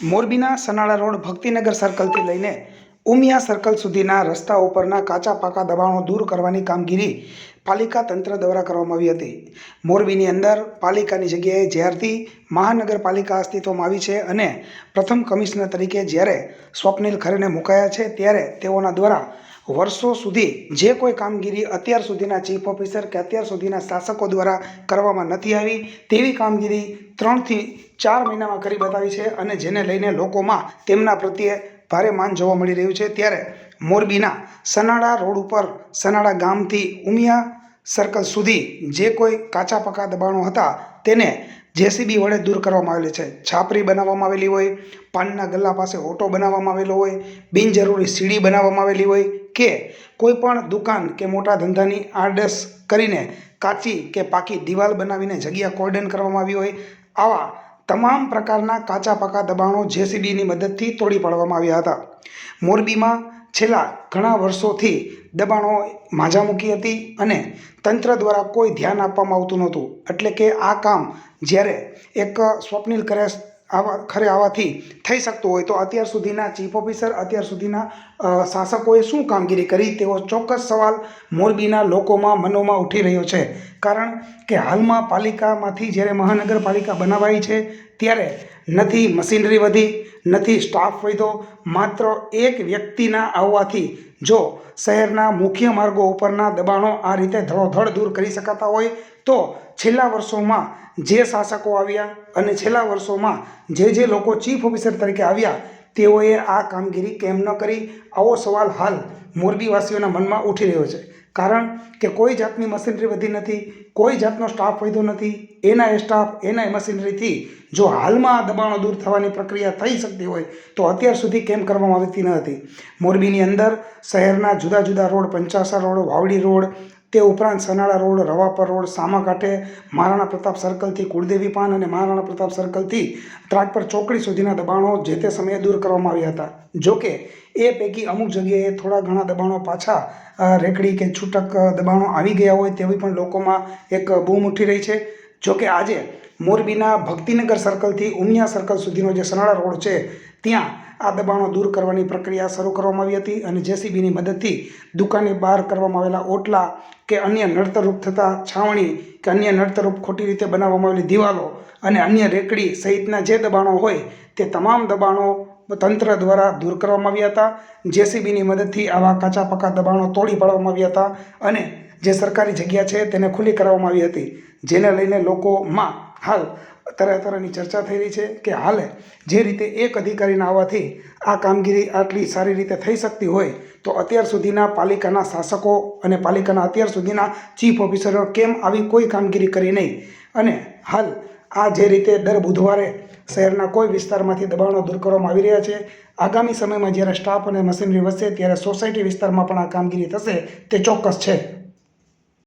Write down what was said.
મોરબીના સનાળા રોડ ભક્તિનગર સર્કલથી લઈને ઉમિયા સર્કલ સુધીના રસ્તા ઉપરના કાચા પાકા દબાણો દૂર કરવાની કામગીરી પાલિકા તંત્ર દ્વારા કરવામાં આવી હતી. મોરબીની અંદર પાલિકાની જગ્યાએ જ્યારથી મહાનગરપાલિકા અસ્તિત્વમાં આવી છે અને પ્રથમ કમિશનર તરીકે જ્યારે સ્વપ્નિલ ખરેને મુકાયા છે, ત્યારે તેઓના દ્વારા વર્ષો સુધી જે કોઈ કામગીરી અત્યાર સુધીના ચીફ ઓફિસર કે અત્યાર સુધીના શાસકો દ્વારા કરવામાં નથી આવી, તેવી કામગીરી ત્રણથી ચાર મહિનામાં કરી બતાવી છે અને જેને લઈને લોકોમાં તેમના પ્રત્યે ભારે માન જોવા મળી રહ્યું છે. ત્યારે મોરબીના સનાડા રોડ ઉપર સનાડા ગામથી ઉમિયા સર્કલ સુધી જે કોઈ કાચા પાકા દબાણો હતા, તેને જેસીબી વડે દૂર કરવામાં આવેલી છે. છાપરી બનાવવામાં આવેલી હોય, પાનના ગલ્લા પાસે ઓટો બનાવવામાં આવેલો હોય, બિનજરૂરી સીડી બનાવવામાં આવેલી હોય કે કોઈ પણ દુકાન કે મોટા ધંધાની આડસ કરીને કાચી કે પાકી દિવાલ બનાવીને જગ્યા કોર્ડન કરવામાં આવી હોય, આવા તમામ પ્રકારના કાચા પાકા દબાણો જેસીબીની મદદથી તોડી પાડવામાં આવ્યા હતા. મોરબીમાં છેલ્લા ઘણા વર્ષોથી દબાણો માજા મૂકી હતી અને તંત્ર દ્વારા કોઈ ધ્યાન આપવામાં આવતું નહોતું. એટલે કે આ કામ જ્યારે એક સ્વપ્નિલ કરે આવા ખરે આવવાથી થઈ શકતું હોય તો અત્યાર સુધીના ચીફ ઓફિસર અત્યાર સુધીના શાસકોએ શું કામગીરી કરી? તેવો ચોક્કસ સવાલ મોરબીના લોકોમાં મનોમાં ઉઠી રહ્યો છે. કારણ કે હાલમાં પાલિકામાંથી જ્યારે મહાનગરપાલિકા બનાવાઈ છે, ત્યારે નથી મશીનરી વધી, નથી સ્ટાફ વધ્યો. માત્ર એક વ્યક્તિના આવવાથી જો શહેરના મુખ્ય માર્ગો ઉપરના દબાણો આ રીતે ધડોધડ દૂર કરી શકાતા હોય તો છેલ્લા વર્ષોમાં જે શાસકો આવ્યા અને છેલ્લા વર્ષોમાં જે જે લોકો ચીફ ઓફિસર તરીકે આવ્યા, તેઓએ આ કામગીરી કેમ ન કરી? આવો સવાલ હાલ મોરબીવાસીઓના મનમાં ઉઠી રહ્યો છે. કારણ કે કોઈ જાતની મશીનરી વધી નથી, કોઈ જાતનો સ્ટાફ વધ્યો નથી, એના સ્ટાફ, એના મશીનરીથી જો હાલમાં આ દબાણો દૂર થવાની પ્રક્રિયા થઈ શકતી હોય, તો અત્યાર સુધી કેમ કરવામાં આવતી ન હતી? મોરબીની અંદર શહેરના જુદા જુદા road, Panchasa road, Vavdi road તે ઉપરાંત સનાળા રોડ, રવાપર રોડ સામાકાંઠે મહારાણા પ્રતાપ સર્કલથી કુળદેવી પાન અને મહારાણા પ્રતાપ સર્કલથી ત્રાટપર ચોકડી સુધીના દબાણો જે તે સમયે દૂર કરવામાં આવ્યા હતા. જોકે એ પૈકી અમુક જગ્યાએ થોડા ઘણા દબાણો પાછા રેકડી કે છૂટક દબાણો આવી ગયા હોય તેવી પણ લોકોમાં એક બૂમ ઉઠી રહી છે. જોકે આજે મોરબીના ભક્તિનગર સર્કલથી ઉમિયા સર્કલ સુધીનો જે સનાળા રોડ છે, ત્યાં આ દબાણો દૂર કરવાની પ્રક્રિયા શરૂ કરવામાં આવી હતી અને જેસીબીની મદદથી દુકાને બહાર કરવામાં આવેલા ઓટલા કે અન્ય નડતરરૂપ થતા છાવણી કે અન્ય નડતરરૂપ ખોટી રીતે બનાવવામાં આવેલી દિવાલો અને અન્ય રેકડી સહિતના જે દબાણો હોય, તે તમામ દબાણો તંત્ર દ્વારા દૂર કરવામાં આવ્યા હતા. જેસીબીની મદદથી આવા કાચા પાકા દબાણો તોડી પાડવામાં આવ્યા હતા અને જે સરકારી જગ્યા છે તેને ખુલ્લી કરાવવામાં આવી હતી. જેને લઈને લોકોમાં હાલ તરહ તરહની ચર્ચા થઈ રહી છે કે હાલે જે રીતે એક અધિકારીના આવવાથી આ કામગીરી આટલી સારી રીતે થઈ શકતી હોય તો અત્યાર સુધીના પાલિકાના શાસકો અને પાલિકાના અત્યાર સુધીના ચીફ ઓફિસરો કેમ આવી કોઈ કામગીરી કરી નહીં? અને હાલ આ જે રીતે દર બુધવારે શહેરના કોઈ વિસ્તારમાંથી દબાણો દૂર કરવામાં આવી રહ્યા છે, આગામી સમયમાં જ્યારે સ્ટાફ અને મશીનરી વધશે ત્યારે સોસાયટી વિસ્તારમાં પણ આ કામગીરી થશે તે ચોક્કસ છે.